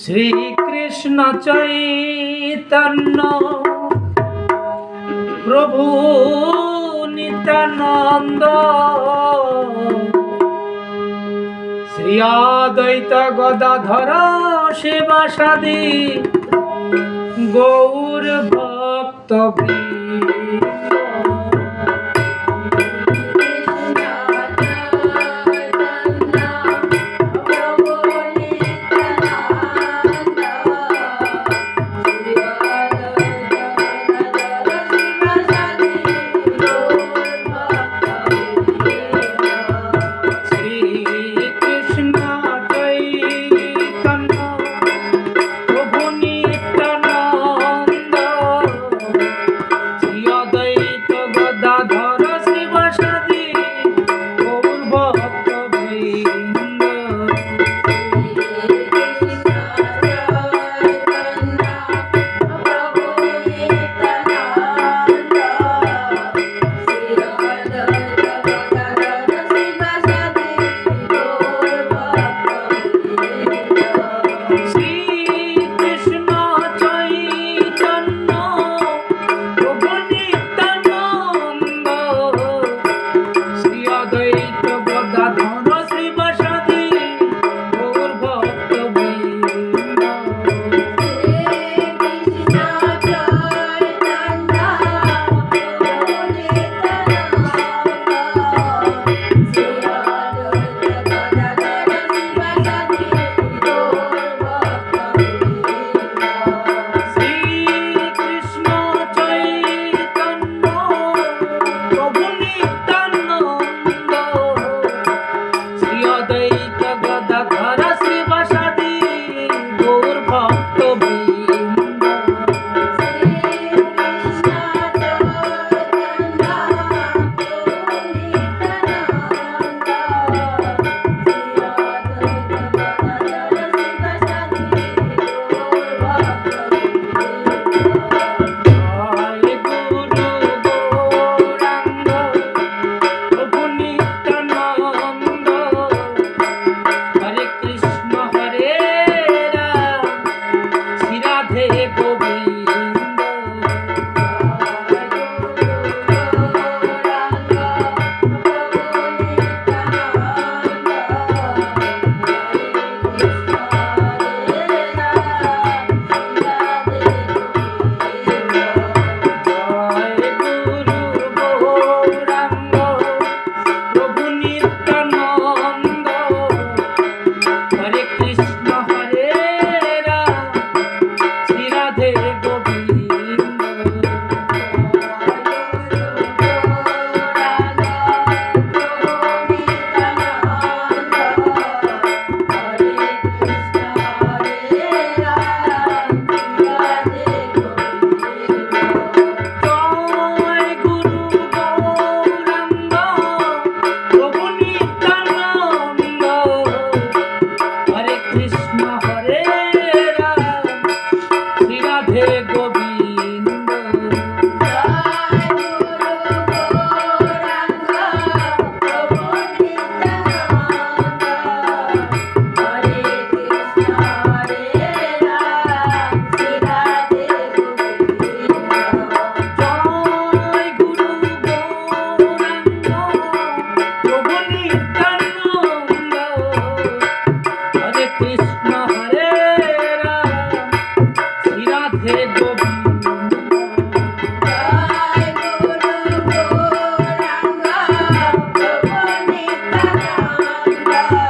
শ্রীকৃষ্ণ চৈতন্য প্রভু নিতানন্দ শ্রীয়দ্বৈত গদাধর শিবাসাদি গৌর ভক্ত Thank you.